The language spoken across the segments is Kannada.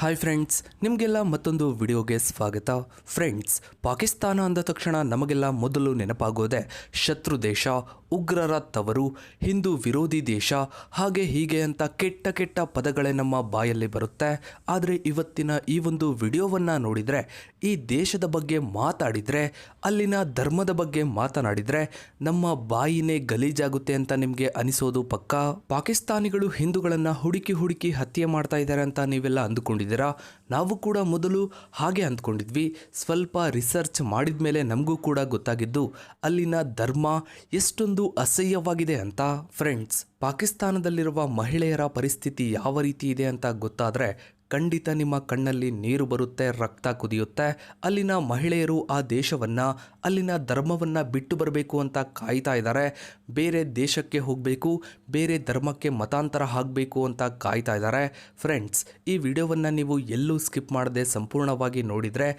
ಹಾಯ್ ಫ್ರೆಂಡ್ಸ್ ನಿಮಗೆಲ್ಲ ಮತ್ತೊಂದು ವಿಡಿಯೋಗೆ ಸ್ವಾಗತ. ಫ್ರೆಂಡ್ಸ್ ಪಾಕಿಸ್ತಾನ ಅಂದ ತಕ್ಷಣ ನಮಗೆಲ್ಲ ಮೊದಲು ನೆನಪಾಗೋದೆ ಶತ್ರು ದೇಶ, ಉಗ್ರರ ತವರು, ಹಿಂದೂ ವಿರೋಧಿ ದೇಶ, ಹಾಗೆ ಹೀಗೆ ಅಂತ ಕೆಟ್ಟ ಕೆಟ್ಟ ಪದಗಳೇ ನಮ್ಮ ಬಾಯಲ್ಲಿ ಬರುತ್ತೆ. ಆದರೆ ಇವತ್ತಿನ ಈ ಒಂದು ವಿಡಿಯೋವನ್ನು ನೋಡಿದರೆ, ಈ ದೇಶದ ಬಗ್ಗೆ ಮಾತಾಡಿದರೆ, ಅಲ್ಲಿನ ಧರ್ಮದ ಬಗ್ಗೆ ಮಾತನಾಡಿದರೆ ನಮ್ಮ ಬಾಯಿನೇ ಗಲೀಜಾಗುತ್ತೆ ಅಂತ ನಿಮಗೆ ಅನಿಸೋದು ಪಕ್ಕ? ಪಾಕಿಸ್ತಾನಿಗಳು ಹಿಂದೂಗಳನ್ನು ಹುಡುಕಿ ಹುಡುಕಿ ಹತ್ಯೆ ಮಾಡ್ತಾ ಇದ್ದಾರೆ ಅಂತ ನೀವೆಲ್ಲ ಅಂದುಕೊಂಡಿದ್ದೀರಾ? ನಾವು ಕೂಡ ಮೊದಲು ಹಾಗೆ ಅಂದ್ಕೊಂಡಿದ್ವಿ. ಸ್ವಲ್ಪ ರಿಸರ್ಚ್ ಮಾಡಿದ ಮೇಲೆ ನಮಗೂ ಕೂಡ ಗೊತ್ತಾಗಿದ್ದು, ಅಲ್ಲಿನ ಧರ್ಮ ಎಷ್ಟೊಂದು ಅಸಹ್ಯವಾಗಿದೆ ಅಂತ. ಫ್ರೆಂಡ್ಸ್ ಪಾಕಿಸ್ತಾನದಲ್ಲಿರುವ ಮಹಿಳೆಯರ ಪರಿಸ್ಥಿತಿ ಯಾವ ರೀತಿ ಇದೆ ಅಂತ ಗೊತ್ತಾದರೆ ಖಂಡಿತ ನಿಮ್ಮ ಕಣ್ಣಲ್ಲಿ ನೀರು ಬರುತ್ತೆ, ರಕ್ತ ಕುದಿಯುತ್ತೆ. ಅಲ್ಲಿನ ಮಹಿಳೆಯರು ಆ ದೇಶವನ್ನು, ಅಲ್ಲಿನ ಧರ್ಮವನ್ನು ಬಿಟ್ಟು ಬರಬೇಕು ಅಂತ ಕಾಯ್ತಾ ಇದ್ದಾರೆ ಬೇರೆ ದೇಶಕ್ಕೆ ಹೋಗಬೇಕು, ಬೇರೆ ಧರ್ಮಕ್ಕೆ ಮತಾಂತರ ಆಗಬೇಕು ಅಂತ ಕಾಯ್ತಾ ಇದ್ದಾರೆ ಫ್ರೆಂಡ್ಸ್ ಈ ವಿಡಿಯೋವನ್ನು ನೀವು ಎಲ್ಲೂ ಸ್ಕಿಪ್ ಮಾಡದೆ ಸಂಪೂರ್ಣವಾಗಿ ನೋಡಿದರೆ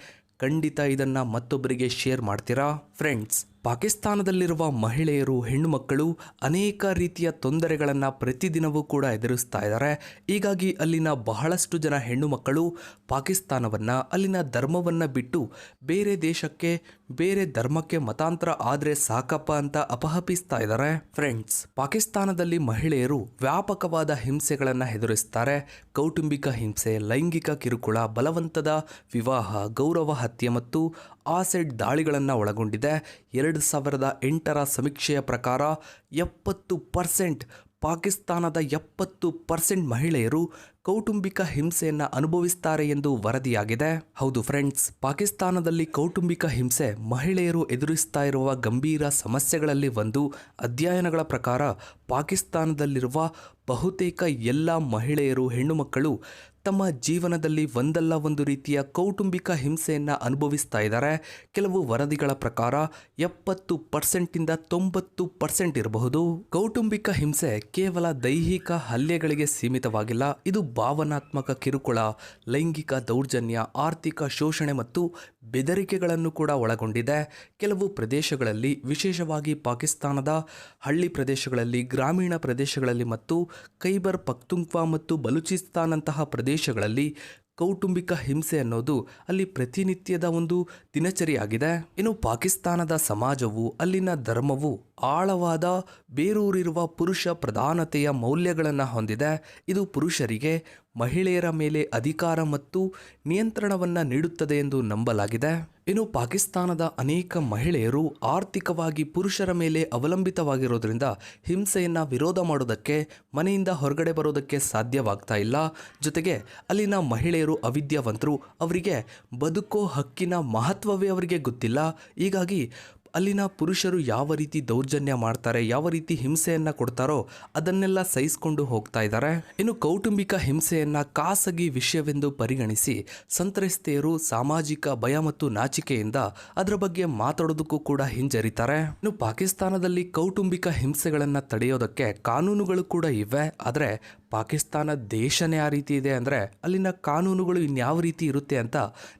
ಖಂಡಿತ ಇದನ್ನು ಮತ್ತೊಬ್ಬರಿಗೆ ಶೇರ್ ಮಾಡ್ತೀರಾ? ಫ್ರೆಂಡ್ಸ್ ಪಾಕಿಸ್ತಾನದಲ್ಲಿರುವ ಮಹಿಳೆಯರು ಹೆಣ್ಣು ಮಕ್ಕಳು ಅನೇಕ ರೀತಿಯ ತೊಂದರೆಗಳನ್ನು ಪ್ರತಿದಿನವೂ ಕೂಡ ಎದುರಿಸ್ತಾ ಇದ್ದಾರೆ. ಹೀಗಾಗಿ ಅಲ್ಲಿನ ಬಹಳಷ್ಟು ಜನ ಹೆಣ್ಣು ಮಕ್ಕಳು ಪಾಕಿಸ್ತಾನವನ್ನು, ಅಲ್ಲಿನ ಧರ್ಮವನ್ನು ಬಿಟ್ಟು ಬೇರೆ ದೇಶಕ್ಕೆ ಬೇರೆ ಧರ್ಮಕ್ಕೆ ಮತಾಂತರ ಆದರೆ ಸಾಕಪ್ಪ ಅಂತ ಅಪಹಪಿಸ್ತಾ ಇದ್ದಾರೆ. ಫ್ರೆಂಡ್ಸ್ ಪಾಕಿಸ್ತಾನದಲ್ಲಿ ಮಹಿಳೆಯರು ವ್ಯಾಪಕವಾದ ಹಿಂಸೆಗಳನ್ನು ಎದುರಿಸ್ತಾರೆ. ಕೌಟುಂಬಿಕ ಹಿಂಸೆ, ಲೈಂಗಿಕ ಕಿರುಕುಳ, ಬಲವಂತದ ವಿವಾಹ, ಗೌರವ ಹತ್ಯೆ ಮತ್ತು ಆಸೆಡ್ ದಾಳಿಗಳನ್ನು ಒಳಗೊಂಡಿದೆ. ಎರಡು ಸಾವಿರದ ಎಂಟರ ಸಮೀಕ್ಷೆಯ ಪ್ರಕಾರ ಎಪ್ಪತ್ತು ಪರ್ಸೆಂಟ್ ಪಾಕಿಸ್ತಾನದ ಎಪ್ಪತ್ತು ಪರ್ಸೆಂಟ್ ಮಹಿಳೆಯರು ಕೌಟುಂಬಿಕ ಹಿಂಸೆಯನ್ನು ಅನುಭವಿಸ್ತಾರೆ ಎಂದು ವರದಿಯಾಗಿದೆ. ಹೌದು ಫ್ರೆಂಡ್ಸ್, ಪಾಕಿಸ್ತಾನದಲ್ಲಿ ಕೌಟುಂಬಿಕ ಹಿಂಸೆ ಮಹಿಳೆಯರು ಎದುರಿಸ್ತಾ ಇರುವ ಗಂಭೀರ ಸಮಸ್ಯೆಗಳಲ್ಲಿ ಒಂದು ಅಧ್ಯಯನಗಳ ಪ್ರಕಾರ ಪಾಕಿಸ್ತಾನದಲ್ಲಿರುವ ಬಹುತೇಕ ಎಲ್ಲ ಮಹಿಳೆಯರು ಹೆಣ್ಣು ಮಕ್ಕಳು ತಮ್ಮ ಜೀವನದಲ್ಲಿ ಒಂದಲ್ಲ ಒಂದು ರೀತಿಯ ಕೌಟುಂಬಿಕ ಹಿಂಸೆಯನ್ನು ಅನುಭವಿಸ್ತಾ ಇದ್ದಾರೆ. ಕೆಲವು ವರದಿಗಳ ಪ್ರಕಾರ ಎಪ್ಪತ್ತು ಪರ್ಸೆಂಟಿಂದ ತೊಂಬತ್ತು ಪರ್ಸೆಂಟ್ ಇರಬಹುದು. ಕೌಟುಂಬಿಕ ಹಿಂಸೆ ಕೇವಲ ದೈಹಿಕ ಹಲ್ಲೆಗಳಿಗೆ ಸೀಮಿತವಾಗಿಲ್ಲ. ಇದು ಭಾವನಾತ್ಮಕ ಕಿರುಕುಳ, ಲೈಂಗಿಕ ದೌರ್ಜನ್ಯ, ಆರ್ಥಿಕ ಶೋಷಣೆ ಮತ್ತು ಬೆದರಿಕೆಗಳನ್ನು ಕೂಡ ಒಳಗೊಂಡಿದೆ. ಕೆಲವು ಪ್ರದೇಶಗಳಲ್ಲಿ, ವಿಶೇಷವಾಗಿ ಪಾಕಿಸ್ತಾನದ ಹಳ್ಳಿ ಪ್ರದೇಶಗಳಲ್ಲಿ, ಗ್ರಾಮೀಣ ಪ್ರದೇಶಗಳಲ್ಲಿ ಮತ್ತು ಖೈಬರ್ ಪಖ್ತುಂಕ್ವಾ ಮತ್ತು ಬಲೂಚಿಸ್ತಾನಂತಹ ಪ್ರದೇಶಗಳಲ್ಲಿ ಕೌಟುಂಬಿಕ ಹಿಂಸೆ ಅನ್ನೋದು ಅಲ್ಲಿ ಪ್ರತಿನಿತ್ಯದ ಒಂದು ದಿನಚರಿಯಾಗಿದೆ. ಇನ್ನು ಪಾಕಿಸ್ತಾನದ ಸಮಾಜವು, ಅಲ್ಲಿನ ಧರ್ಮವು ಆಳವಾದ ಬೇರೂರಿರುವ ಪುರುಷ ಪ್ರಧಾನತೆಯ ಮೌಲ್ಯಗಳನ್ನು ಹೊಂದಿದೆ. ಇದು ಪುರುಷರಿಗೆ ಮಹಿಳೆಯರ ಮೇಲೆ ಅಧಿಕಾರ ಮತ್ತು ನಿಯಂತ್ರಣವನ್ನು ನೀಡುತ್ತದೆ ಎಂದು ನಂಬಲಾಗಿದೆ. ಇನ್ನು ಪಾಕಿಸ್ತಾನದ ಅನೇಕ ಮಹಿಳೆಯರು ಆರ್ಥಿಕವಾಗಿ ಪುರುಷರ ಮೇಲೆ ಅವಲಂಬಿತವಾಗಿರೋದ್ರಿಂದ ಹಿಂಸೆಯನ್ನು ವಿರೋಧ ಮಾಡೋದಕ್ಕೆ, ಮನೆಯಿಂದ ಹೊರಗಡೆ ಬರೋದಕ್ಕೆ ಸಾಧ್ಯವಾಗ್ತಾ ಇಲ್ಲ. ಜೊತೆಗೆ ಅಲ್ಲಿನ ಮಹಿಳೆಯರು ಅವಿದ್ಯಾವಂತರು, ಅವರಿಗೆ ಬದುಕೋ ಹಕ್ಕಿನ ಮಹತ್ವವೇ ಅವರಿಗೆ ಗೊತ್ತಿಲ್ಲ. ಹೀಗಾಗಿ ಅಲ್ಲಿನ ಪುರುಷರು ಯಾವ ರೀತಿ ದೌರ್ಜನ್ಯ ಮಾಡ್ತಾರೆ, ಯಾವ ರೀತಿ ಹಿಂಸೆಯನ್ನು ಕೊಡ್ತಾರೋ ಅದನ್ನೆಲ್ಲ ಸಹಿಸಿಕೊಂಡು ಹೋಗ್ತಾ ಇದ್ದಾರೆ. ಇನ್ನು ಕೌಟುಂಬಿಕ ಹಿಂಸೆಯನ್ನು ಖಾಸಗಿ ವಿಷಯವೆಂದು ಪರಿಗಣಿಸಿ ಸಂತ್ರಸ್ತೆಯರು ಸಾಮಾಜಿಕ ಭಯ ಮತ್ತು ನಾಚಿಕೆಯಿಂದ ಅದರ ಬಗ್ಗೆ ಮಾತಾಡೋದಕ್ಕೂ ಕೂಡ ಹಿಂಜರಿತಾರೆ. ಇನ್ನು ಪಾಕಿಸ್ತಾನದಲ್ಲಿ ಕೌಟುಂಬಿಕ ಹಿಂಸೆಗಳನ್ನು ತಡೆಯೋದಕ್ಕೆ ಕಾನೂನುಗಳು ಕೂಡ ಇವೆ. ಆದರೆ ಪಾಕಿಸ್ತಾನ ದೇಶನೇ ಆ ರೀತಿ ಇದೆ ಅಂದರೆ ಅಲ್ಲಿನ ಕಾನೂನುಗಳು ಇನ್ಯಾವ ರೀತಿ ಇರುತ್ತೆ ಅಂತ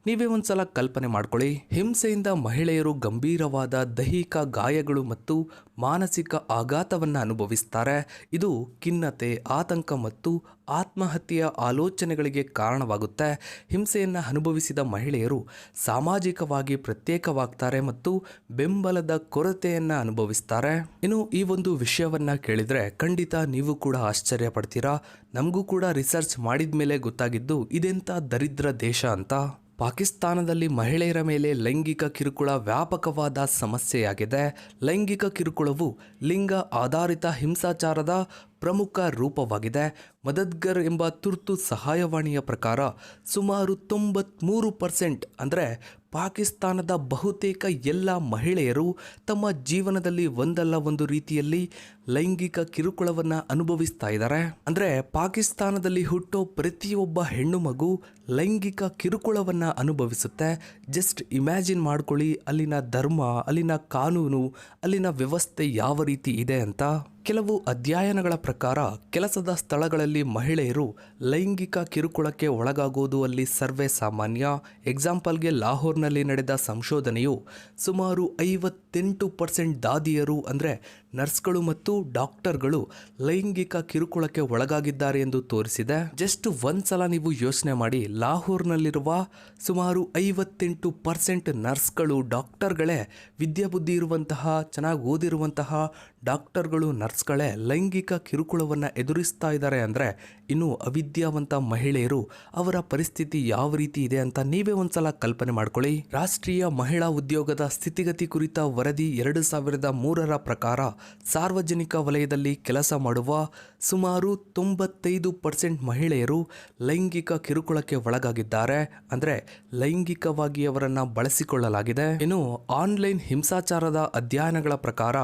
ನೀವೇ ಒಂದ್ಸಲ ಕಲ್ಪನೆ ಮಾಡ್ಕೊಳ್ಳಿ. ಹಿಂಸೆಯಿಂದ ಮಹಿಳೆಯರು ಗಂಭೀರವಾದ ದೈಹಿಕ ಗಾಯಗಳು ಮತ್ತು ಮಾನಸಿಕ ಆಘಾತವನ್ನು ಅನುಭವಿಸ್ತಾರೆ. ಇದು ಖಿನ್ನತೆ, ಆತಂಕ ಮತ್ತು ಆತ್ಮಹತ್ಯೆಯ ಆಲೋಚನೆಗಳಿಗೆ ಕಾರಣವಾಗುತ್ತೆ. ಹಿಂಸೆಯನ್ನು ಅನುಭವಿಸಿದ ಮಹಿಳೆಯರು ಸಾಮಾಜಿಕವಾಗಿ ಪ್ರತ್ಯೇಕವಾಗ್ತಾರೆ ಮತ್ತು ಬೆಂಬಲದ ಕೊರತೆಯನ್ನು ಅನುಭವಿಸ್ತಾರೆ. ಇನ್ನು ಈ ಒಂದು ವಿಷಯವನ್ನು ಕೇಳಿದರೆ ಖಂಡಿತ ನೀವು ಕೂಡ ಆಶ್ಚರ್ಯ ಪಡ್ತೀರಾ? ನಮಗೂ ಕೂಡ ರಿಸರ್ಚ್ ಮಾಡಿದ ಮೇಲೆ ಗೊತ್ತಾಗಿದ್ದು ಇದೆಂಥ ದರಿದ್ರ ದೇಶ ಅಂತ. ಪಾಕಿಸ್ತಾನದಲ್ಲಿ ಮಹಿಳೆಯರ ಮೇಲೆ ಲೈಂಗಿಕ ಕಿರುಕುಳ ವ್ಯಾಪಕವಾದ ಸಮಸ್ಯೆಯಾಗಿದೆ. ಲೈಂಗಿಕ ಕಿರುಕುಳವು ಲಿಂಗ ಆಧಾರಿತ ಹಿಂಸಾಚಾರದ ಪ್ರಮುಖ ರೂಪವಾಗಿದೆ. ಮದದ್ಗರ್ ಎಂಬ ತುರ್ತು ಸಹಾಯವಾಣಿಯ ಪ್ರಕಾರ ಸುಮಾರು ತೊಂಬತ್ಮೂರು ಪರ್ಸೆಂಟ್ ಅಂದರೆ ಪಾಕಿಸ್ತಾನದ ಬಹುತೇಕ ಎಲ್ಲ ಮಹಿಳೆಯರು ತಮ್ಮ ಜೀವನದಲ್ಲಿ ಒಂದಲ್ಲ ಒಂದು ರೀತಿಯಲ್ಲಿ ಲೈಂಗಿಕ ಕಿರುಕುಳವನ್ನು ಅನುಭವಿಸ್ತಾ ಇದ್ದಾರೆ. ಅಂದರೆ ಪಾಕಿಸ್ತಾನದಲ್ಲಿ ಹುಟ್ಟೋ ಪ್ರತಿಯೊಬ್ಬ ಹೆಣ್ಣು ಮಗು ಲೈಂಗಿಕ ಕಿರುಕುಳವನ್ನು ಅನುಭವಿಸುತ್ತೆ. ಜಸ್ಟ್ ಇಮ್ಯಾಜಿನ್ ಮಾಡ್ಕೊಳ್ಳಿ ಅಲ್ಲಿನ ಧರ್ಮ, ಅಲ್ಲಿನ ಕಾನೂನು, ಅಲ್ಲಿನ ವ್ಯವಸ್ಥೆ ಯಾವ ರೀತಿ ಇದೆ ಅಂತ. ಕೆಲವು ಅಧ್ಯಯನಗಳ ಪ್ರಕಾರ ಕೆಲಸದ ಸ್ಥಳಗಳಲ್ಲಿ ಮಹಿಳೆಯರು ಲೈಂಗಿಕ ಕಿರುಕುಳಕ್ಕೆ ಒಳಗಾಗುವುದು ಅಲ್ಲಿ ಸರ್ವೇ ಸಾಮಾನ್ಯ. ಎಕ್ಸಾಂಪಲ್ಗೆ ಲಾಹೋರ್ನಲ್ಲಿ ನಡೆದ ಸಂಶೋಧನೆಯು ಸುಮಾರು ಐವತ್ತೆಂಟು ಪರ್ಸೆಂಟ್ ದಾದಿಯರು ಅಂದರೆ ನರ್ಸ್ಗಳು ಮತ್ತು ಡಾಕ್ಟರ್ಗಳು ಲೈಂಗಿಕ ಕಿರುಕುಳಕ್ಕೆ ಒಳಗಾಗಿದ್ದಾರೆ ಎಂದು ತೋರಿಸಿದೆ. ಜಸ್ಟ್ ಒಂದ್ಸಲ ನೀವು ಯೋಚನೆ ಮಾಡಿ, ಲಾಹೋರ್ನಲ್ಲಿರುವ ಸುಮಾರು ಐವತ್ತೆಂಟು ಪರ್ಸೆಂಟ್ ನರ್ಸ್ಗಳು, ಡಾಕ್ಟರ್ಗಳೇ ವಿದ್ಯಾಬುದ್ಧಿ ಇರುವಂತಹ, ಚೆನ್ನಾಗಿ ಓದಿರುವಂತಹ ಡಾಕ್ಟರ್ಗಳು, ನರ್ಸ್ಗಳೇ ಲೈಂಗಿಕ ಕಿರುಕುಳವನ್ನು ಎದುರಿಸ್ತಾ ಇದ್ದಾರೆ ಅಂದರೆ ಇನ್ನು ಅವಿದ್ಯಾವಂತ ಮಹಿಳೆಯರು ಅವರ ಪರಿಸ್ಥಿತಿ ಯಾವ ರೀತಿ ಇದೆ ಅಂತ ನೀವೇ ಒಂದ್ಸಲ ಕಲ್ಪನೆ ಮಾಡ್ಕೊಳ್ಳಿ. ರಾಷ್ಟ್ರೀಯ ಮಹಿಳಾ ಉದ್ಯೋಗದ ಸ್ಥಿತಿಗತಿ ಕುರಿತ ವರದಿ ಎರಡು ಸಾವಿರದ ಮೂರರ ಪ್ರಕಾರ ಸಾರ್ವಜನಿಕ ವಲಯದಲ್ಲಿ ಕೆಲಸ ಮಾಡುವ ಸುಮಾರು ತೊಂಬತ್ತೈದು ಪರ್ಸೆಂಟ್ ಮಹಿಳೆಯರು ಲೈಂಗಿಕ ಕಿರುಕುಳಕ್ಕೆ ಒಳಗಾಗಿದ್ದಾರೆ. ಅಂದರೆ ಲೈಂಗಿಕವಾಗಿ ಅವರನ್ನು ಬಳಸಿಕೊಳ್ಳಲಾಗಿದೆ. ಇನ್ನು ಆನ್ಲೈನ್ ಹಿಂಸಾಚಾರದ ಅಧ್ಯಯನಗಳ ಪ್ರಕಾರ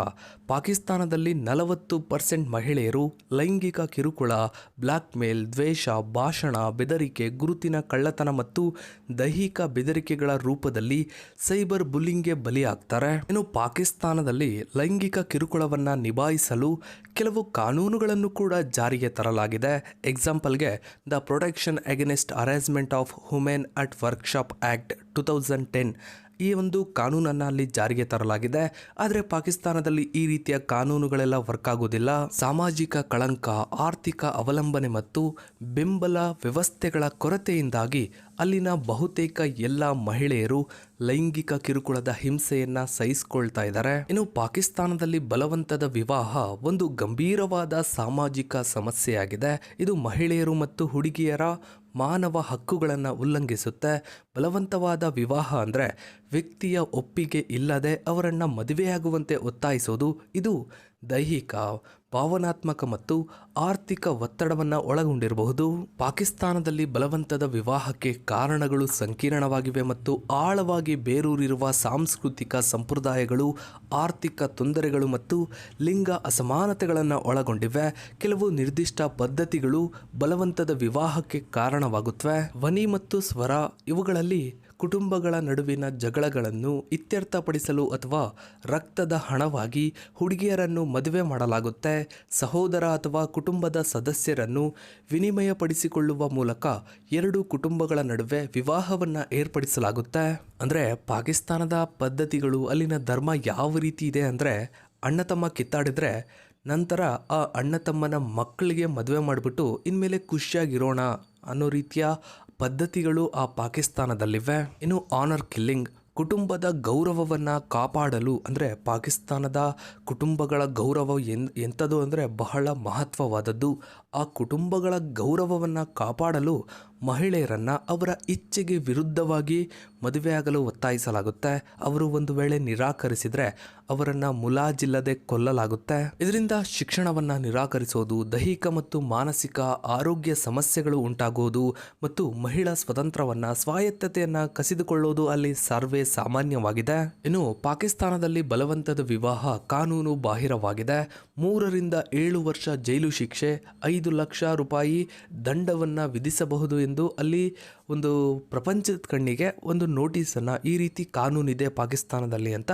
ಪಾಕಿಸ್ತಾನದಲ್ಲಿ ನಲವತ್ತು ಪರ್ಸೆಂಟ್ ಮಹಿಳೆಯರು ಲೈಂಗಿಕ ಕಿರುಕುಳ ಬ್ಲ್ಯಾಕ್ ಮೇಲ್ ದ್ವೇಷ, ಭಾಷಣ, ಬೆದರಿಕೆ, ಗುರುತಿನ ಕಳ್ಳತನ ಮತ್ತು ದೈಹಿಕ ಬೆದರಿಕೆಗಳ ರೂಪದಲ್ಲಿ ಸೈಬರ್ ಬುಲ್ಲಿಂಗ್ಗೆ ಬಲಿಯಾಗ್ತಾರೆ. ಇನ್ನು ಪಾಕಿಸ್ತಾನದಲ್ಲಿ ಲೈಂಗಿಕ ಕಿರುಕುಳವನ್ನು ನಿಭಾಯಿಸಲು ಕೆಲವು ಕಾನೂನುಗಳನ್ನು ಕೂಡ ಜಾರಿಗೆ ತರಲಾಗಿದೆ. ಎಕ್ಸಾಂಪಲ್ಗೆ the protection against arrangement of women at workshop act two thousand ten ಈ ಒಂದು ಕಾನೂನನ್ನು ಅಲ್ಲಿ ಜಾರಿಗೆ ತರಲಾಗಿದೆ. ಆದರೆ ಪಾಕಿಸ್ತಾನದಲ್ಲಿ ಈ ರೀತಿಯ ಕಾನೂನುಗಳೆಲ್ಲ ವರ್ಕ್ ಆಗೋದಿಲ್ಲ. ಸಾಮಾಜಿಕ ಕಳಂಕ, ಆರ್ಥಿಕ ಅವಲಂಬನೆ ಮತ್ತು ಬೆಂಬಲ ವ್ಯವಸ್ಥೆಗಳ ಕೊರತೆಯಿಂದಾಗಿ ಅಲ್ಲಿನ ಬಹುತೇಕ ಎಲ್ಲ ಮಹಿಳೆಯರು ಲೈಂಗಿಕ ಕಿರುಕುಳದ ಹಿಂಸೆಯನ್ನ ಸಹಿಸಿಕೊಳ್ತಾ ಇದ್ದಾರೆ. ಇನ್ನು ಪಾಕಿಸ್ತಾನದಲ್ಲಿ ಬಲವಂತದ ವಿವಾಹ ಒಂದು ಗಂಭೀರವಾದ ಸಾಮಾಜಿಕ ಸಮಸ್ಯೆಯಾಗಿದೆ. ಇದು ಮಹಿಳೆಯರು ಮತ್ತು ಹುಡುಗಿಯರ ಮಾನವ ಹಕ್ಕುಗಳನ್ನು ಉಲ್ಲಂಘಿಸುತ್ತೆ. ಬಲವಂತವಾದ ವಿವಾಹ ಅಂದರೆ ವ್ಯಕ್ತಿಯ ಒಪ್ಪಿಗೆ ಇಲ್ಲದೆ ಅವರನ್ನು ಮದುವೆಯಾಗುವಂತೆ ಒತ್ತಾಯಿಸೋದು. ಇದು ದೈಹಿಕ, ಭಾವನಾತ್ಮಕ ಮತ್ತು ಆರ್ಥಿಕ ಒತ್ತಡವನ್ನು ಒಳಗೊಂಡಿರಬಹುದು. ಪಾಕಿಸ್ತಾನದಲ್ಲಿ ಬಲವಂತದ ವಿವಾಹಕ್ಕೆ ಕಾರಣಗಳು ಸಂಕೀರ್ಣವಾಗಿವೆ ಮತ್ತು ಆಳವಾಗಿ ಬೇರೂರಿರುವ ಸಾಂಸ್ಕೃತಿಕ ಸಂಪ್ರದಾಯಗಳು, ಆರ್ಥಿಕ ತೊಂದರೆಗಳು ಮತ್ತು ಲಿಂಗ ಅಸಮಾನತೆಗಳನ್ನು ಒಳಗೊಂಡಿವೆ. ಕೆಲವು ನಿರ್ದಿಷ್ಟ ಪದ್ಧತಿಗಳು ಬಲವಂತದ ವಿವಾಹಕ್ಕೆ ಕಾರಣವಾಗುತ್ತವೆ ವನಿ ಮತ್ತು ಸ್ವರ ಇವುಗಳಲ್ಲಿ ಕುಟುಂಬಗಳ ನಡುವಿನ ಜಗಳಗಳನ್ನು ಇತ್ಯರ್ಥಪಡಿಸಲು ಅಥವಾ ರಕ್ತದ ಹಣವಾಗಿ ಹುಡುಗಿಯರನ್ನು ಮದುವೆ ಮಾಡಲಾಗುತ್ತೆ, ಸಹೋದರ ಅಥವಾ ಕುಟುಂಬದ ಸದಸ್ಯರನ್ನು ವಿನಿಮಯಪಡಿಸಿಕೊಳ್ಳುವ ಮೂಲಕ ಎರಡು ಕುಟುಂಬಗಳ ನಡುವೆ ವಿವಾಹವನ್ನು ಏರ್ಪಡಿಸಲಾಗುತ್ತೆ. ಅಂದರೆ ಪಾಕಿಸ್ತಾನದ ಪದ್ಧತಿಗಳು ಅಲ್ಲಿನ ಧರ್ಮ ಯಾವ ರೀತಿ ಇದೆ ಅಂದರೆ ಅಣ್ಣ ತಮ್ಮ ಕಿತ್ತಾಡಿದ್ರೆ ನಂತರ ಆ ಅಣ್ಣ ತಮ್ಮನ ಮಕ್ಕಳಿಗೆ ಮದುವೆ ಮಾಡಿಬಿಟ್ಟು ಇನ್ಮೇಲೆ ಖುಷಿಯಾಗಿರೋಣ ಅನ್ನೋ ರೀತಿಯ ಪದ್ಧತಿಗಳು ಆ ಪಾಕಿಸ್ತಾನದಲ್ಲಿವೆ. ಇನ್ನು ಆನರ್ ಕಿಲ್ಲಿಂಗ್ ಕುಟುಂಬದ ಗೌರವವನ್ನು ಕಾಪಾಡಲು ಅಂದರೆ ಪಾಕಿಸ್ತಾನದ ಕುಟುಂಬಗಳ ಗೌರವ ಎನ್ ಎಂಥದ್ದು ಅಂದರೆ ಬಹಳ ಮಹತ್ವವಾದದ್ದು. ಆ ಕುಟುಂಬಗಳ ಗೌರವವನ್ನು ಕಾಪಾಡಲು ಮಹಿಳೆಯರನ್ನು ಅವರ ಇಚ್ಛೆಗೆ ವಿರುದ್ಧವಾಗಿ ಮದುವೆಯಾಗಲು ಒತ್ತಾಯಿಸಲಾಗುತ್ತೆ. ಅವರು ಒಂದು ವೇಳೆ ನಿರಾಕರಿಸಿದರೆ ಅವರನ್ನು ಮುಲಾಜಿಲ್ಲದೆ ಕೊಲ್ಲಲಾಗುತ್ತೆ. ಇದರಿಂದ ಶಿಕ್ಷಣವನ್ನು ನಿರಾಕರಿಸೋದು, ದೈಹಿಕ ಮತ್ತು ಮಾನಸಿಕ ಆರೋಗ್ಯ ಸಮಸ್ಯೆಗಳು ಉಂಟಾಗುವುದು ಮತ್ತು ಮಹಿಳಾ ಸ್ವತಂತ್ರವನ್ನು, ಸ್ವಾಯತ್ತತೆಯನ್ನು ಕಸಿದುಕೊಳ್ಳೋದು ಅಲ್ಲಿ ಸರ್ವೇ ಸಾಮಾನ್ಯವಾಗಿದೆ. ಇನ್ನು ಪಾಕಿಸ್ತಾನದಲ್ಲಿ ಬಲವಂತದ ವಿವಾಹ ಕಾನೂನು ಬಾಹಿರವಾಗಿದೆ. ಮೂರರಿಂದ ಏಳು ವರ್ಷ ಜೈಲು ಶಿಕ್ಷೆ, ಐದು ಲಕ್ಷ ರೂಪಾಯಿ ದಂಡವನ್ನು ವಿಧಿಸಬಹುದು ಎಂದು ಅಲ್ಲಿ ಒಂದು ಪ್ರಪಂಚದ ಕಣ್ಣಿಗೆ ಒಂದು ನೋಟಿಸನ್ನು ಈ ರೀತಿ ಕಾನೂನಿದೆ ಪಾಕಿಸ್ತಾನದಲ್ಲಿ ಅಂತ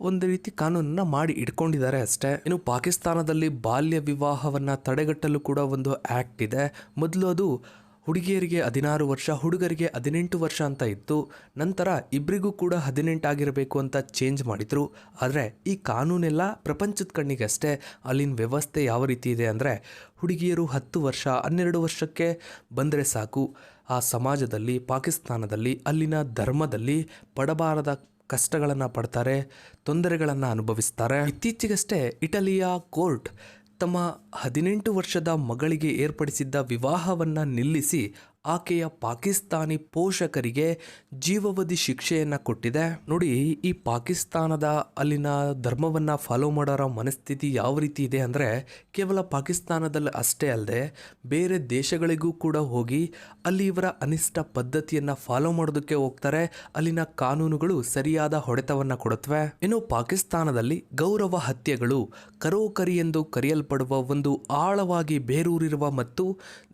ಒಂದು ರೀತಿ ಕಾನೂನನ್ನು ಮಾಡಿ ಇಟ್ಕೊಂಡಿದ್ದಾರೆ ಅಷ್ಟೇ. ಇನ್ನು ಪಾಕಿಸ್ತಾನದಲ್ಲಿ ಬಾಲ್ಯ ವಿವಾಹವನ್ನು ತಡೆಗಟ್ಟಲು ಕೂಡ ಒಂದು ಆ್ಯಕ್ಟ್ ಇದೆ. ಮೊದಲು ಅದು ಹುಡುಗಿಯರಿಗೆ ಹದಿನಾರು ವರ್ಷ, ಹುಡುಗರಿಗೆ ಹದಿನೆಂಟು ವರ್ಷ ಅಂತ ಇತ್ತು. ನಂತರ ಇಬ್ಬರಿಗೂ ಕೂಡ ಹದಿನೆಂಟಾಗಿರಬೇಕು ಅಂತ ಚೇಂಜ್ ಮಾಡಿದರು. ಆದರೆ ಈ ಕಾನೂನೆಲ್ಲ ಪ್ರಪಂಚದ ಕಣ್ಣಿಗೆ ಅಷ್ಟೇ. ಅಲ್ಲಿನ ವ್ಯವಸ್ಥೆ ಯಾವ ರೀತಿ ಇದೆ ಅಂದರೆ ಹುಡುಗಿಯರು ಹತ್ತು ವರ್ಷ, ಹನ್ನೆರಡು ವರ್ಷಕ್ಕೆ ಬಂದರೆ ಸಾಕು. ಆ ಸಮಾಜದಲ್ಲಿ, ಪಾಕಿಸ್ತಾನದಲ್ಲಿ, ಅಲ್ಲಿನ ಧರ್ಮದಲ್ಲಿ ಪಡಬಾರದ ಕಷ್ಟಗಳನ್ನು ಪಡ್ತಾರೆ, ತೊಂದರೆಗಳನ್ನು ಅನುಭವಿಸ್ತಾರೆ. ಇತ್ತೀಚೆಗಷ್ಟೇ ಇಟಲಿಯ ಕೋರ್ಟ್ ತಮ್ಮ ಹದಿನೆಂಟು ವರ್ಷದ ಮಗಳಿಗೆ ಏರ್ಪಡಿಸಿದ್ದ ವಿವಾಹವನ್ನು ನಿಲ್ಲಿಸಿ ಆಕೆಯ ಪಾಕಿಸ್ತಾನಿ ಪೋಷಕರಿಗೆ ಜೀವಾವಧಿ ಶಿಕ್ಷೆಯನ್ನು ಕೊಟ್ಟಿದೆ. ನೋಡಿ, ಈ ಪಾಕಿಸ್ತಾನದ ಅಲ್ಲಿನ ಧರ್ಮವನ್ನು ಫಾಲೋ ಮಾಡೋರ ಮನಸ್ಥಿತಿ ಯಾವ ರೀತಿ ಇದೆ ಅಂದರೆ, ಕೇವಲ ಪಾಕಿಸ್ತಾನದಲ್ಲಿ ಅಷ್ಟೇ ಅಲ್ಲದೆ, ಬೇರೆ ದೇಶಗಳಿಗೂ ಕೂಡ ಹೋಗಿ ಅಲ್ಲಿ ಇವರ ಅನಿಷ್ಟ ಪದ್ಧತಿಯನ್ನು ಫಾಲೋ ಮಾಡೋದಕ್ಕೆ ಹೋಗ್ತಾರೆ. ಅಲ್ಲಿನ ಕಾನೂನುಗಳು ಸರಿಯಾದ ಹೊಡೆತವನ್ನು ಕೊಡುತ್ತವೆ. ಇನ್ನು ಪಾಕಿಸ್ತಾನದಲ್ಲಿ ಗೌರವ ಹತ್ಯೆಗಳು ಕರೋಕರಿ ಎಂದು ಕರೆಯಲ್ಪಡುವ ಒಂದು ಆಳವಾಗಿ ಬೇರೂರಿರುವ ಮತ್ತು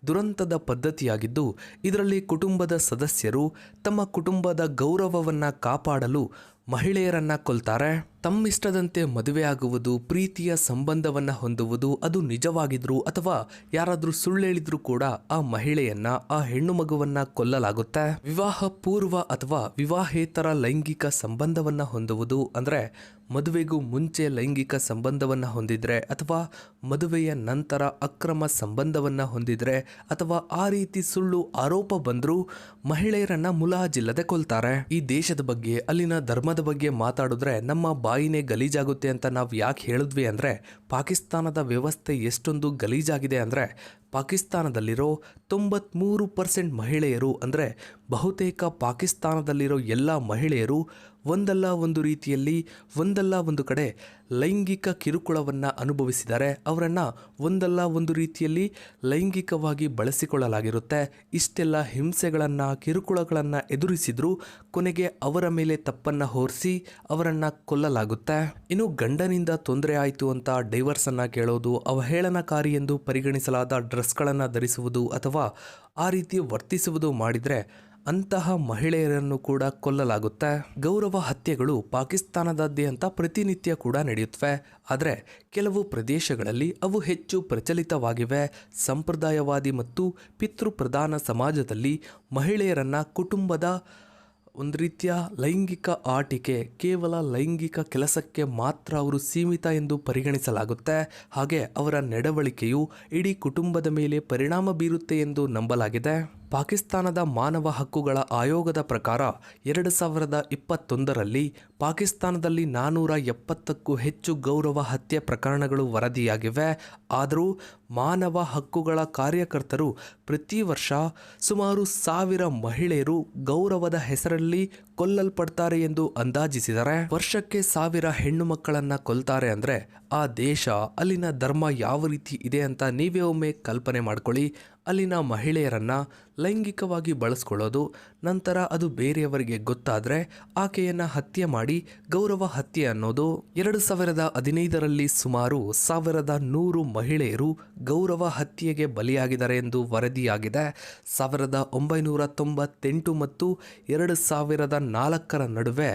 ದುರಂತದ ಪದ್ಧತಿಯಾಗಿದ್ದು, ಇದರಲ್ಲಿ ಕುಟುಂಬದ ಸದಸ್ಯರು ತಮ್ಮ ಕುಟುಂಬದ ಗೌರವವನ್ನು ಕಾಪಾಡಲು ಮಹಿಳೆಯರನ್ನ ಕೊಲ್ತಾರೆ. ತಮ್ಮಿಷ್ಟದಂತೆ ಮದುವೆಯಾಗುವುದು, ಪ್ರೀತಿಯ ಸಂಬಂಧವನ್ನ ಹೊಂದುವುದು ಅದು ನಿಜವಾಗಿದ್ರು ಅಥವಾ ಯಾರಾದರೂ ಸುಳ್ಳೇಳಿದ್ರು ಕೂಡ ಆ ಮಹಿಳೆಯನ್ನ, ಆ ಹೆಣ್ಣು ಮಗುವನ್ನ ಕೊಲ್ಲಲಾಗುತ್ತೆ. ವಿವಾಹ ಪೂರ್ವ ಅಥವಾ ವಿವಾಹೇತರ ಲೈಂಗಿಕ ಸಂಬಂಧವನ್ನ ಹೊಂದುವುದು ಅಂದ್ರೆ ಮದುವೆಗೂ ಮುಂಚೆ ಲೈಂಗಿಕ ಸಂಬಂಧವನ್ನು ಹೊಂದಿದರೆ ಅಥವಾ ಮದುವೆಯ ನಂತರ ಅಕ್ರಮ ಸಂಬಂಧವನ್ನು ಹೊಂದಿದರೆ ಅಥವಾ ಆ ರೀತಿ ಸುಳ್ಳು ಆರೋಪ ಬಂದರೂ ಮಹಿಳೆಯರನ್ನು ಮುಲಾಜಿಲ್ಲದೆ ಕೊಲ್ತಾರೆ. ಈ ದೇಶದ ಬಗ್ಗೆ, ಅಲ್ಲಿನ ಧರ್ಮದ ಬಗ್ಗೆ ಮಾತಾಡಿದ್ರೆ ನಮ್ಮ ಬಾಯಿನೇ ಗಲೀಜಾಗುತ್ತೆ ಅಂತ ನಾವು ಯಾಕೆ ಹೇಳಿದ್ವಿ ಅಂದರೆ, ಪಾಕಿಸ್ತಾನದ ವ್ಯವಸ್ಥೆ ಎಷ್ಟೊಂದು ಗಲೀಜಾಗಿದೆ ಅಂದರೆ, ಪಾಕಿಸ್ತಾನದಲ್ಲಿರೋ ತೊಂಬತ್ಮೂರು ಪರ್ಸೆಂಟ್ ಮಹಿಳೆಯರು ಅಂದರೆ ಬಹುತೇಕ ಪಾಕಿಸ್ತಾನದಲ್ಲಿರೋ ಎಲ್ಲ ಮಹಿಳೆಯರು ಒಂದಲ್ಲ ಒಂದು ರೀತಿಯಲ್ಲಿ, ಒಂದಲ್ಲ ಒಂದು ಕಡೆ ಲೈಂಗಿಕ ಕಿರುಕುಳವನ್ನು ಅನುಭವಿಸಿದ್ದಾರೆ ಅವರನ್ನು ಒಂದಲ್ಲ ಒಂದು ರೀತಿಯಲ್ಲಿ ಲೈಂಗಿಕವಾಗಿ ಬಳಸಿಕೊಳ್ಳಲಾಗಿರುತ್ತೆ. ಇಷ್ಟೆಲ್ಲ ಹಿಂಸೆಗಳನ್ನು, ಕಿರುಕುಳಗಳನ್ನು ಎದುರಿಸಿದರೂ ಕೊನೆಗೆ ಅವರ ಮೇಲೆ ತಪ್ಪನ್ನು ಹೊರಿಸಿ ಅವರನ್ನು ಕೊಲ್ಲಲಾಗುತ್ತೆ. ಇನ್ನು ಗಂಡನಿಂದ ತೊಂದರೆ ಆಯಿತು ಅಂತ ಡೈವರ್ಸನ್ನು ಕೇಳೋದು, ಅವಹೇಳನಕಾರಿ ಎಂದು ಪರಿಗಣಿಸಲಾದ ಡ್ರೆಸ್ಗಳನ್ನು ಧರಿಸುವುದು ಅಥವಾ ಆ ರೀತಿ ವರ್ತಿಸುವುದು ಮಾಡಿದರೆ ಅಂತಹ ಮಹಿಳೆಯರನ್ನು ಕೂಡ ಕೊಲ್ಲಲಾಗುತ್ತೆ. ಗೌರವ ಹತ್ಯೆಗಳು ಪಾಕಿಸ್ತಾನದಾದ್ಯಂತ ಪ್ರತಿನಿತ್ಯ ಕೂಡ ನಡೆಯುತ್ತವೆ. ಆದರೆ ಕೆಲವು ಪ್ರದೇಶಗಳಲ್ಲಿ ಅವು ಹೆಚ್ಚು ಪ್ರಚಲಿತವಾಗಿವೆ. ಸಂಪ್ರದಾಯವಾದಿ ಮತ್ತು ಪಿತೃಪ್ರಧಾನ ಸಮಾಜದಲ್ಲಿ ಮಹಿಳೆಯರನ್ನ ಕುಟುಂಬದ ಒಂದು ರೀತಿಯ ಲೈಂಗಿಕ ಆಟಿಕೆ, ಕೇವಲ ಲೈಂಗಿಕ ಕೆಲಸಕ್ಕೆ ಮಾತ್ರ ಅವರು ಸೀಮಿತ ಎಂದು ಪರಿಗಣಿಸಲಾಗುತ್ತೆ. ಹಾಗೆ ಅವರ ನಡವಳಿಕೆಯು ಇಡೀ ಕುಟುಂಬದ ಮೇಲೆ ಪರಿಣಾಮ ಬೀರುತ್ತೆ ಎಂದು ನಂಬಲಾಗಿದೆ. ಪಾಕಿಸ್ತಾನದ ಮಾನವ ಹಕ್ಕುಗಳ ಆಯೋಗದ ಪ್ರಕಾರ ಎರಡು ಸಾವಿರದ ಇಪ್ಪತ್ತೊಂದರಲ್ಲಿ ಪಾಕಿಸ್ತಾನದಲ್ಲಿ ನಾನ್ನೂರ ಎಪ್ಪತ್ತಕ್ಕೂ ಹೆಚ್ಚು ಗೌರವ ಹತ್ಯೆ ಪ್ರಕರಣಗಳು ವರದಿಯಾಗಿವೆ. ಆದರೂ ಮಾನವ ಹಕ್ಕುಗಳ ಕಾರ್ಯಕರ್ತರು ಪ್ರತಿ ವರ್ಷ ಸುಮಾರು ಸಾವಿರ ಮಹಿಳೆಯರು ಗೌರವದ ಹೆಸರಲ್ಲಿ ಕೊಲ್ಲಲ್ಪಡ್ತಾರೆ ಎಂದು ಅಂದಾಜಿಸಿದರೆ ವರ್ಷಕ್ಕೆ ಸಾವಿರ ಹೆಣ್ಣು ಮಕ್ಕಳನ್ನು ಕೊಲ್ತಾರೆ ಅಂದರೆ ಆ ದೇಶ ಅಲ್ಲಿನ ಧರ್ಮ ಯಾವ ರೀತಿ ಇದೆ ಅಂತ ನೀವೇ ಒಮ್ಮೆ ಕಲ್ಪನೆ ಮಾಡ್ಕೊಳ್ಳಿ. ಅಲ್ಲಿನ ಮಹಿಳೆಯರನ್ನು ಲೈಂಗಿಕವಾಗಿ ಬಳಸ್ಕೊಳ್ಳೋದು, ನಂತರ ಅದು ಬೇರೆಯವರಿಗೆ ಗೊತ್ತಾದರೆ ಆಕೆಯನ್ನು ಹತ್ಯೆ ಮಾಡಿ ಗೌರವ ಹತ್ಯೆ ಅನ್ನೋದು ಎರಡು ಸಾವಿರದ ಹದಿನೈದರಲ್ಲಿ ಸುಮಾರು ಸಾವಿರದ ನೂರು ಮಹಿಳೆಯರು ಗೌರವ ಹತ್ಯೆಗೆ ಬಲಿಯಾಗಿದ್ದಾರೆ ಎಂದು ವರದಿಯಾಗಿದೆ. ಸಾವಿರದ ಒಂಬೈನೂರ ತೊಂಬತ್ತೆಂಟು ಮತ್ತು ಎರಡು ಸಾವಿರದ ನಾಲ್ಕರ ನಡುವೆ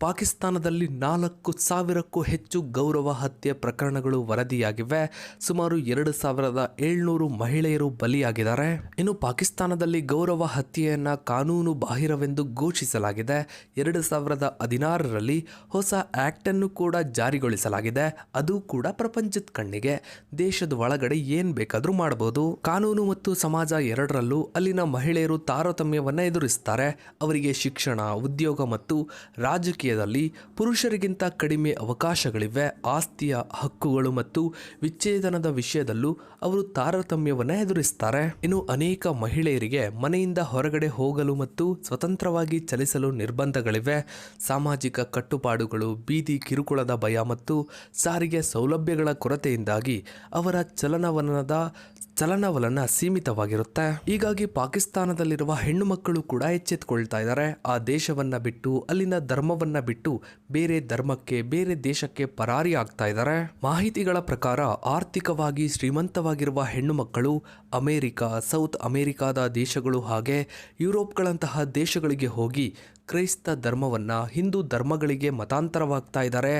ಪಾಕಿಸ್ತಾನದಲ್ಲಿ ನಾಲ್ಕು ಸಾವಿರಕ್ಕೂ ಹೆಚ್ಚು ಗೌರವ ಹತ್ಯೆ ಪ್ರಕರಣಗಳು ವರದಿಯಾಗಿವೆ. ಸುಮಾರು ಎರಡು ಸಾವಿರದ ಏಳ್ನೂರು ಮಹಿಳೆಯರು ಬಲಿಯಾಗಿದ್ದಾರೆ. ಇನ್ನು ಪಾಕಿಸ್ತಾನದಲ್ಲಿ ಗೌರವ ಹತ್ಯೆಯನ್ನು ಕಾನೂನು ಬಾಹಿರವೆಂದು ಘೋಷಿಸಲಾಗಿದೆ. ಎರಡು ಸಾವಿರದ ಹದಿನಾರರಲ್ಲಿ ಹೊಸ ಆ್ಯಕ್ಟನ್ನು ಕೂಡ ಜಾರಿಗೊಳಿಸಲಾಗಿದೆ. ಅದು ಕೂಡ ಪ್ರಪಂಚದ ಕಣ್ಣಿಗೆ. ದೇಶದ ಒಳಗಡೆ ಏನು ಬೇಕಾದರೂ ಮಾಡಬಹುದು ಕಾನೂನು ಮತ್ತು ಸಮಾಜ ಎರಡರಲ್ಲೂ ಅಲ್ಲಿನ ಮಹಿಳೆಯರು ತಾರತಮ್ಯವನ್ನ ಎದುರಿಸ್ತಾರೆ. ಅವರಿಗೆ ಶಿಕ್ಷಣ, ಉದ್ಯೋಗ ಮತ್ತು ರಾಜಕೀಯದಲ್ಲಿ ಪುರುಷರಿಗಿಂತ ಕಡಿಮೆ ಅವಕಾಶಗಳಿವೆ. ಆಸ್ತಿಯ ಹಕ್ಕುಗಳು ಮತ್ತು ವಿಚ್ಛೇದನದ ವಿಷಯದಲ್ಲೂ ಅವರು ತಾರತಮ್ಯವನ್ನು ಎದುರಿಸ್ತಾರೆ. ಇನ್ನು ಅನೇಕ ಮಹಿಳೆಯರಿಗೆ ಮನೆಯಿಂದ ಹೊರಗಡೆ ಹೋಗಲು ಮತ್ತು ಸ್ವತಂತ್ರವಾಗಿ ಚಲಿಸಲು ನಿರ್ಬಂಧಗಳಿವೆ. ಸಾಮಾಜಿಕ ಕಟ್ಟುಪಾಡುಗಳು, ಬೀದಿ, ಕಿರುಕುಳದ ಭಯ ಮತ್ತು ಸಾರಿಗೆ ಸೌಲಭ್ಯಗಳ ಕೊರತೆಯಿಂದಾಗಿ ಅವರ ಚಲನವಲನದ ಚಲನವಲನ ಸೀಮಿತವಾಗಿರುತ್ತೆ. ಹೀಗಾಗಿ ಪಾಕಿಸ್ತಾನದಲ್ಲಿರುವ ಹೆಣ್ಣು ಮಕ್ಕಳು ಕೂಡ ಎಚ್ಚೆತ್ತುಕೊಳ್ತಾ ಇದ್ದಾರೆ. ಆ ದೇಶವನ್ನ ಬಿಟ್ಟು ಅಲ್ಲಿನ ಧರ್ಮವನ್ನ ಬಿಟ್ಟು ಬೇರೆ ಧರ್ಮಕ್ಕೆ, ಬೇರೆ ದೇಶಕ್ಕೆ ಪರಾರಿ ಆಗ್ತಾ ಇದ್ದಾರೆ. ಮಾಹಿತಿಗಳ ಪ್ರಕಾರ ಆರ್ಥಿಕವಾಗಿ ಶ್ರೀಮಂತವಾಗಿರುವ ಹೆಣ್ಣು ಮಕ್ಕಳು ಅಮೆರಿಕ, ಸೌತ್ ಅಮೆರಿಕಾದ ದೇಶಗಳು ಹಾಗೆ ಯುರೋಪ್ಗಳಂತಹ ದೇಶಗಳಿಗೆ ಹೋಗಿ ಕ್ರೈಸ್ತ ಧರ್ಮವನ್ನು ಹಿಂದೂ ಧರ್ಮಗಳಿಗೆ ಮತಾಂತರವಾಗ್ತಾ ಇದ್ದಾರೆ.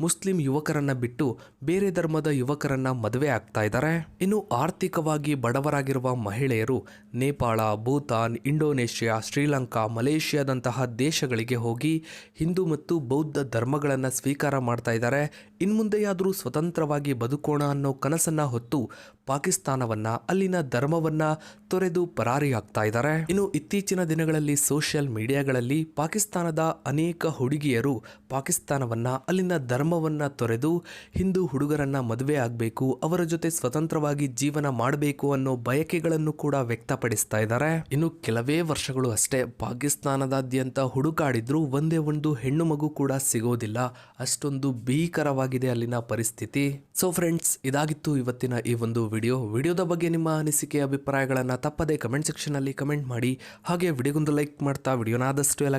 ಮುಸ್ಲಿಂ ಯುವಕರನ್ನು ಬಿಟ್ಟು ಬೇರೆ ಧರ್ಮದ ಯುವಕರನ್ನು ಮದುವೆ ಆಗ್ತಾ ಇದ್ದಾರೆ. ಇನ್ನು ಆರ್ಥಿಕವಾಗಿ ಬಡವರಾಗಿರುವ ಮಹಿಳೆಯರು ನೇಪಾಳ, ಭೂತಾನ್, ಇಂಡೋನೇಷ್ಯಾ, ಶ್ರೀಲಂಕಾ, ಮಲೇಷ್ಯಾದಂತಹ ದೇಶಗಳಿಗೆ ಹೋಗಿ ಹಿಂದೂ ಮತ್ತು ಬೌದ್ಧ ಧರ್ಮಗಳನ್ನು ಸ್ವೀಕಾರ ಮಾಡ್ತಾ ಇದ್ದಾರೆ. ಇನ್ಮುಂದೆಯಾದರೂ ಸ್ವತಂತ್ರವಾಗಿ ಬದುಕೋಣ ಅನ್ನೋ ಕನಸನ್ನು ಹೊತ್ತು ಪಾಕಿಸ್ತಾನವನ್ನ, ಅಲ್ಲಿನ ಧರ್ಮವನ್ನ ತೊರೆದು ಪರಾರಿಯಾಗ್ತಾ ಇದ್ದಾರೆ. ಇನ್ನು ಇತ್ತೀಚಿನ ದಿನಗಳಲ್ಲಿ ಸೋಷಿಯಲ್ ಮೀಡಿಯಾಗಳಲ್ಲಿ ಪಾಕಿಸ್ತಾನದ ಅನೇಕ ಹುಡುಗಿಯರು ಪಾಕಿಸ್ತಾನವನ್ನ, ಅಲ್ಲಿನ ಧರ್ಮವನ್ನ ತೊರೆದು ಹಿಂದೂ ಹುಡುಗರನ್ನ ಮದುವೆ ಆಗಬೇಕು, ಅವರ ಜೊತೆ ಸ್ವತಂತ್ರವಾಗಿ ಜೀವನ ಮಾಡಬೇಕು ಅನ್ನೋ ಬಯಕೆಗಳನ್ನು ಕೂಡ ವ್ಯಕ್ತಪಡಿಸ್ತಾ ಇದ್ದಾರೆ. ಇನ್ನು ಕೆಲವೇ ವರ್ಷಗಳು ಅಷ್ಟೇ ಪಾಕಿಸ್ತಾನದಾದ್ಯಂತ ಹುಡುಕಾಡಿದ್ರು ಒಂದೇ ಒಂದು ಹೆಣ್ಣು ಮಗು ಕೂಡ ಸಿಗೋದಿಲ್ಲ. ಅಷ್ಟೊಂದು ಭೀಕರವಾಗಿದೆ ಅಲ್ಲಿನ ಪರಿಸ್ಥಿತಿ. ಸೊ ಫ್ರೆಂಡ್ಸ್ ಇದಾಗಿತ್ತು ಇವತ್ತಿನ ಈ ಒಂದು ವಿಡಿಯೋ. ವಿಡಿಯೋದ ಬಗ್ಗೆ ನಿಮ್ಮ ಅನಿಸಿಕೆ, ಅಭಿಪ್ರಾಯಗಳನ್ನು ತಪ್ಪದೆ ಕಮೆಂಟ್ ಸೆಕ್ಷನಲ್ಲಿ ಕಮೆಂಟ್ ಮಾಡಿ. ಹಾಗೆ ವಿಡಿಯೋಗೊಂದು ಲೈಕ್ ಮಾಡ್ತಾ ವಿಡಿಯೋನಾದಷ್ಟು ಎಲ್ಲ